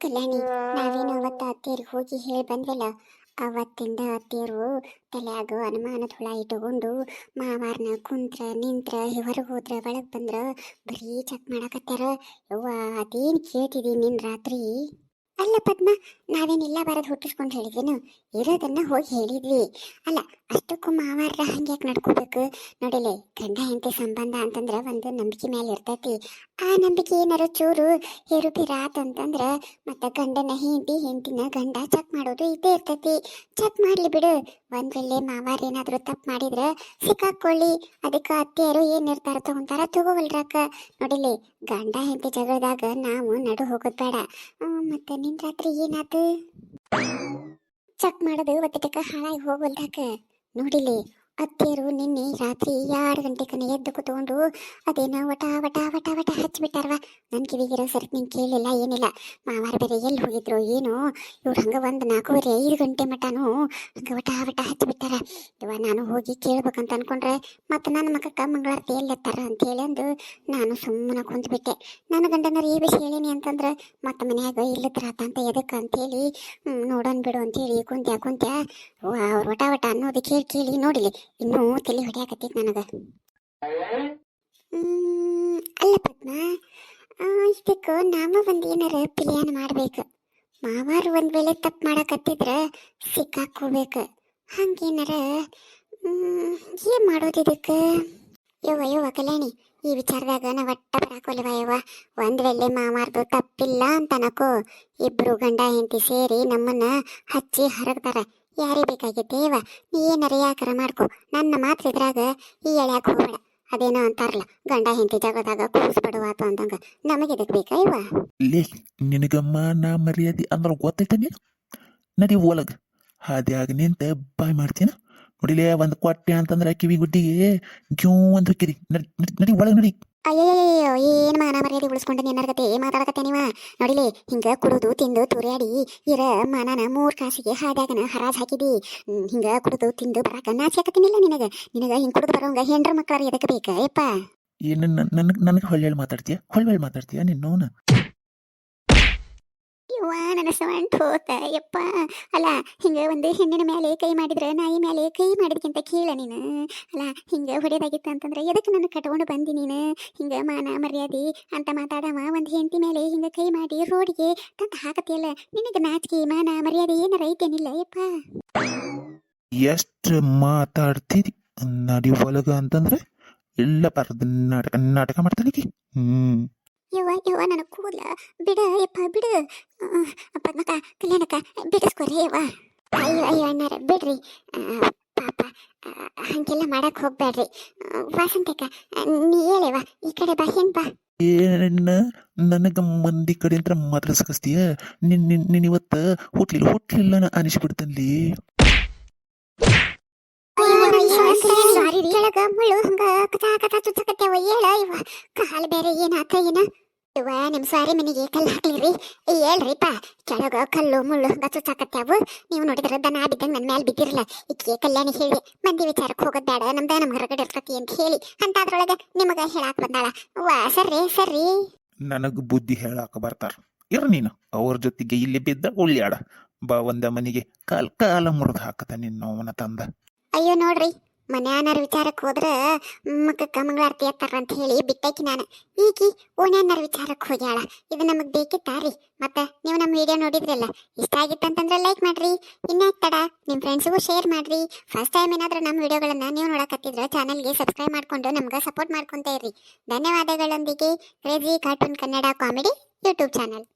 ಕಲ್ಯಾಣಿ, ನಾವೇನು ಅವತ್ತ ಅತ್ತೆಯರಿಗೆ ಹೋಗಿ ಹೇಳಿ ಬಂದ್ವಲ್ಲ? ಅವತ್ತಿಂದ ಅತ್ತೇರು ತಲೆಯಾಗ ಅನುಮಾನದ ಹುಳ ಇಟ್ಟುಕೊಂಡು ಮಾವಾರನ ಕುಂತ್ರ ನಿಂತ್ರ ಹೊರಗೆ ಹೋದ್ರ ಒಳಗೆ ಬಂದ್ರ ಬರೀ ಚೆಕ್ ಮಾಡಕತ್ತಾರ ಯವ್ವ, ಅದೇನು ಕೇಳ್ತಿದ್ದೀನಿ ನಿನ್ನ ರಾತ್ರಿ? ಅಲ್ಲ ಪದ್ಮ ನಾವೇನಿಲ್ಲ ಬರೋದು ಹುಟ್ಟಿಸ್ಕೊಂಡು ಹೇಳಿದ್ವೇನು ಇರೋದನ್ನ ಹೋಗಿ ಹೇಳಿದ್ವಿ. ಅಲ್ಲ, ಅಷ್ಟಕ್ಕೂ ಮಾವಾರ ಹಂಗ್ಯಾಕೆ ನಡ್ಕೋಬೇಕು? ನೋಡಿಲೆ, ಗಂಡ ಹೆಂಡತಿ ಸಂಬಂಧ ಅಂತಂದ್ರೆ ಒಂದು ನಂಬಿಕೆ ಮೇಲೆ ಇರ್ತೈತಿ. ಆ ನಂಬಿಕೆ ಏನಾರ ಚೂರು ಏರುಪೀರ ಅಂತಂದ್ರೆ ಮತ್ತೆ ಗಂಡನ ಹೆಂಡತಿ ಹೆಂಡಿನ ಗಂಡ ಚೆಕ್ ಮಾಡೋದು ಇದ್ದೇ ಇರ್ತೈತಿ. ಚೆಕ್ ಮಾಡ್ಲಿ ಬಿಡು. ಒಂದ್ ವೇಳೆ ಮಾವಾರ ಏನಾದ್ರು ತಪ್ಪು ಮಾಡಿದ್ರ ಸಿಕ್ಕಾಕೊಳ್ಳಿ ಅದಕ್ಕೆ ಅತ್ತೆಯರು ಏನ್ ನಿರ್ಧಾರ ತಗೊಂತಾರ ತಗೋವಲ್ರಾಕ. ನೋಡಿಲಿ, ಗಂಡ ಹೆಂಡತಿ ಜಗಳದಾಗ ನಾವು ನಡು ಹೋಗೋದ್ ಬೇಡ. ಮತ್ತೆ ನಿನ್ ರಾತ್ರಿ ಏನಾತು ಚೆಕ್ ಮಾಡೋದು ಒತ್ತಟಕ್ಕ ಹಾಳಾಗಿ ಹೋಗಲ್ದಾಕ ನೋಡಿಲಿ. ಅತ್ತೆಯರು ನಿನ್ನೆ ರಾತ್ರಿ ಎರಡು ಗಂಟೆ ಕನ ಎದ್ದು ಕುತ್ಕೊಂಡು ಅದೇನ ವಟ ವಟ ವಟ ವಟ ಹಚ್ಚಿಬಿಟ್ಟಾರವ. ನನ್ನ ಕಿವಿಗಿರೋ ಸರಿ ನಿಂಗೆ ಕೇಳಿಲ್ಲ, ಏನಿಲ್ಲ. ಮಾವಾರ ಬೇರೆ ಎಲ್ಲಿ ಹೋಗಿದ್ರು, ಏನು? ಇವ್ರು ಹಂಗೆ ಒಂದು ನಾಲ್ಕೂವರೆ ಐದು ಗಂಟೆ ಮಟನು ಹಂಗೆ ವಟ ವಟ ಹಚ್ಚಿಬಿಟ್ಟಾರ. ಇವ ನಾನು ಹೋಗಿ ಕೇಳ್ಬೇಕಂತ ಅನ್ಕೊಂಡ್ರೆ, ಮತ್ತೆ ನನ್ನ ಮಕ್ಕಕ್ಕ ಮಂಗಳಾರತಿ ಎಲ್ಲೆತ್ತಾರ ಅಂತ ಹೇಳಿ ಅಂದು ನಾನು ಸುಮ್ಮನೆ ಕುಂತ್ಬಿಟ್ಟೆ ನನ್ನ ಗಂಡನರು ಈ ವಿಷಯ ಹೇಳಿನಿ ಅಂತಂದ್ರೆ, ಮತ್ತೆ ಮನ್ಯಾಗ ಇಲ್ಲದ್ರಾತ ಅಂತ ಎದಕ್ಕೆ ಅಂತೇಳಿ ನೋಡೋಣ ಬಿಡು ಅಂತೇಳಿ ಕುಂತ್ಯ ಕುಂತ್ಯ ಅವ್ರು ವಟ ವಟ ಅನ್ನೋದು ಕೇಳಿ ಕೇಳಿ ನೋಡಿಲಿ. ಇನ್ನೂ ತಲೆ ಹೊಡ್ಯಾಕತ್ತೈತಿ ನನಗೆ. ಅಲ್ಲ ಪದ್ಮ ಇದಕ್ಕೆ ನಾಮ ಒಂದು ಏನಾರ ಪ್ಲಾನ್ ಮಾಡ್ಬೇಕು. ಮಾವಾರು ಒಂದ್ ವೇಳೆ ತಪ್ಪು ಮಾಡಕತ್ತಿದ್ರ ಸಿಕ್ಕಾಕೋಬೇಕು ಹಂಗೇನಾರ ಏನ್ ಮಾಡೋದು ಇದಕ್ಕೆ? ಯವ್ವ ಯವ್ವ, ಕಲ್ಯಾಣಿ, ಈ ವಿಚಾರದಾಗ ನಾ ಒಟ್ಟ ಬರಾಕೋಲ್ವ ಯವ್ವ? ಒಂದ್ ವೇಳೆ ಮಾಮಾರ್ದು ತಪ್ಪಿಲ್ಲ ಅಂತ ಅನಕೋ. ಇಬ್ರು ಗಂಡ ಹೆಂಡತಿ ಸೇರಿ ನಮ್ಮನ್ನ ಹಚ್ಚಿ ಹರಗ್ತಾರ ಯಾರೇ ಬೇಕಾಗಿ ದೇವ, ನೀ ಏನಾರ ಯಾಕಾರ ಮಾಡ್ಕೊ. ನನ್ನ ಮಾತ್ರ ಇದ್ರಾಗ ಈ ಎಳ್ಯಾಕ ಹೋಗ್ಬೇಡ. ಅದೇನೋ ಅಂತಾರಲ್ಲ, ಗಂಡ ಹೆಂಡತಿ ಜಗದಾಗ ಕೂಸ್ಬಿಡುವಾತು ಅಂದಂಗ. ನಮಗೆ ಇದಕ್ಕೆ ಬೇಕಾ ಇವ? ಲೇ ನಿನಗಮ್ಮ ನಾ ಮರ್ಯಾದೆ ಅಂದ್ರೆ ಗೊತ್ತೈತೆ ನೀನು? ನಡಿ ಒಳಗೆ ಆಗ ನಿಂತ ಬಾಯ್ ಮಾಡ್ತೀನ? ನೋಡಿಲೇ ಒಂದು ಕೊಟ್ಟೆ ಅಂತಂದ್ರ ಕಿವಿ ಗುಡ್ಡಿಗೆ ಗ್ಯೂ ಅಂತ ಹೊಕ್ಕಿರಿ. ನಡಿ ಒಳಗೆ ನಡಿ. ಅಯ್ಯಯ್ಯೋ ಏನ್ ಮಾನ ಮರ್ಯಾದೆ ಉಳಿಸ್ಕೊಂಡು ಏನಾರ್ಗತೆ ಮಾತಾಡಕತ್ತೆ ನೀವ? ನೋಡಿಲಿ ಹಿಂಗ ಕುಡುದು ತಿಂದು ತುರಿಯಾಡಿ ಇರ ಮಾನನ ಮೂರ್ ಕಾಸಿಗೆ ಹಾದ್ಯಾಗನ ಹರಾಜ್ ಹಾಕಿದಿ. ಹಿಂಗ ಕುಡುದು ತಿಂದು ಬರಾಕ ನಾಚಿಕತ್ತೀನಿಲ್ಲ ನಿನಗ. ನಿನಗ ಹಿಂಗ್ ಕುಡುದು ಬರೋಂಗ ಹೆಂಡ್ರ ಮಕ್ಕಳ ಎದಕ್ಕೆ ಬೇಕಾ ಯಪ್ಪ ಏನು ನನ್ ನನಗೆ ಹೊಳ್ಳಿ ಮಾತಾಡ್ತೀಯ? ಹೊಳ್ಳಿ ಮಾತಾಡ್ತೀಯ ನಿನ್ನೋನ ಯವ್ವ ನನ್ನ ಹೋತ ಯಪ್ಪ. ಅಲ್ಲ, ಹಿಂಗ ಒಂದು ಹೆಣ್ಣಿನ ಮೇಲೆ ಕೈ ಮಾಡಿದ್ರೆ, ನಾಯಿ ಮೇಲೆ ಕೈ ಮಾಡಿದ್ಕಿಂತ ಕೇಳ ನೀನು. ಅಲ್ಲ, ಹಿಂಗೆ ಹೊಡೆದಾಗಿತ್ತು ಅಂತಂದ್ರೆ ಎದಕ್ಕೆ ನನ್ನ ಕಟ್ಕೊಂಡು ಬಂದಿ ನೀನು? ಹಿಂಗ ಮಾನ ಮರ್ಯಾದೆ ಅಂತ ಮಾತಾಡವ, ಒಂದು ಹೆಂಡತಿ ಮೇಲೆ ಹಿಂಗೆ ಕೈ ಮಾಡಿ ರೋಡಿಗೆ ತಂದು ಹಾಕತಿಯಲ್ಲ, ನಿನಗೆ ನಾಚಿಕೆ, ಮಾನ ಮರ್ಯಾದೆ ಏನಾರ ಐತೇನಿಲ್ಲ, ಯಪ್ಪ? ಎಷ್ಟು ಮಾತಾಡ್ತೀರಿ ನಡಿ ಒಳಗ ಅಂತಂದ್ರೆ, ಎಲ್ಲ ಬರ್ದು ನಾಟಕ ನಾಟಕ ಮಾಡ್ತಾನೆ ಹ್ಮ್. ಯವ್ವ ಯವ್ವ ನನ್ನ ಕೂದಲ ಬಿಡ ಯಪ್ಪ ಬಿಡು ಪದ್ಮಕ ಕಲ್ಯಾಣಕ ಬಿಡಿಸ್ಕೊರಿ ಯವ್ವ ಅಯ್ಯೋ ಅಯ್ಯೋ ಅಣ್ಣಾರ ಬಿಡ್ರಿ ಪಾಪ ಹಂಗೆಲ್ಲ ಮಾಡಕ್ ಹೋಗ್ಬೇಡ್ರಿ ಆ, ನೀ ಹೇಳವ ಈ ಕಡೆ ಬಾ ಹೆಂಗ್ ಬಾ ಏನ ನನಗ ಮಂದಿ ಕಡೆ ಅಂತ ಮಾತ್ರ ಸಿಗಸ್ತೀಯ ನಿನ್ ನಿನ್ ಇವತ್ತ ಹುಟ್ಲಿಲ್ಲ ಹುಟ್ಲಿಲ್ಲ ಅನಿಸ್ಬಿಡ್ತನ್ಲಿ ಕೆಳಗ ಮುಳ್ಳು ಹಂಗ ಕಚಾ ಕಚಾ ಇವ ಕಾಲ್ ಬೇರೆ ಏನಾತ ಏನ ಇವ ನಿಮ್ ಸಾರಿ ಮನೆಗೆ ಕಲ್ಲು ಹಾಕ್ಲಿರಿ. ಹೇಳ್ರಿಪ್ಪ ಕೆಳಗ ಕಲ್ಲು ಮುಳ್ಳು ಹಂಗ ಚುಚ್ಚಾಕತ್ಯಾವು ನೀವು ನೋಡಿದ್ರೆ ದನ ಬಿದ್ದಂಗೆ ನನ್ನ ಮೇಲೆ ಬಿದ್ದಿರಲ್ಲ ಈಕೆ ಕಲ್ಯಾಣಿ ಹೇಳಿ ಮಂದಿ ವಿಚಾರಕ್ಕೆ ಹೋಗೋದ್ ಬೇಡ ನಮ್ದ ನಮ್ ಹೊರಗಡೆ ಇರ್ತತಿ ಅಂತ ಹೇಳಿ ಅಂತ ಅದ್ರೊಳಗ ನಿಮಗೆ ಹೇಳಾಕ್ ಬಂದಾಳ. ವಾ ಸರಿ ಸರಿ ನನಗ ಬುದ್ಧಿ ಹೇಳಾಕ ಬರ್ತಾರ. ಇರ ನೀನು ಅವ್ರ ಜೊತೆಗೆ ಇಲ್ಲಿ ಬಿದ್ದ ಉಳ್ಳ್ಯಾಡ ಬಾ ಒಂದ ಮನಿಗೆ ಕಾಲ್ ಕಾಲ ಮುರಿದು ಹಾಕತ ನಿನ್ನ ಅವನ ತಂದ. ಅಯ್ಯೋ ನೋಡ್ರಿ ಮನ್ಯಾನರ ವಿಚಾರಕ್ಕೆ ಹೋದ್ರೆ ಮಕ್ಕಕ್ಕ ಮಂಗಳಾರತಿ ಎತ್ತಾರ ಅಂತ ಹೇಳಿ ಬಿಟ್ಟಾಕಿ ನಾನು. ಈಕಿ ಓಣ್ಯಾನರ ವಿಚಾರಕ್ಕೆ ಹೋಗ್ಯಾಳ. ಇದು ನಮಗ್ ಬೇಕಿತ್ತಾರಿ ಮತ್ತೆ ನೀವು ನಮ್ಮ ವಿಡಿಯೋ ನೋಡಿದ್ರಲ್ಲ, ಇಷ್ಟ ಆಗಿತ್ತಂತಂದ್ರೆ ಲೈಕ್ ಮಾಡ್ರಿ. ಇನ್ಯಾಕ್ ತಡ ನಿಮ್ಮ ಫ್ರೆಂಡ್ಸಿಗೂ ಶೇರ್ ಮಾಡ್ರಿ. ಫಸ್ಟ್ ಟೈಮ್ ಏನಾದರೂ ನಮ್ಮ ವಿಡಿಯೋಗಳನ್ನ ನೀವು ನೋಡಕತ್ತಿದ್ರೆ ಚಾನಲ್ಗೆ ಸಬ್ಸ್ಕ್ರೈಬ್ ಮಾಡ್ಕೊಂಡು ನಮ್ಗೆ ಸಪೋರ್ಟ್ ಮಾಡ್ಕೊಂತ ಇರ್ರಿ. ಧನ್ಯವಾದಗಳೊಂದಿಗೆ crazy cartoon Kannada comedy YouTube channel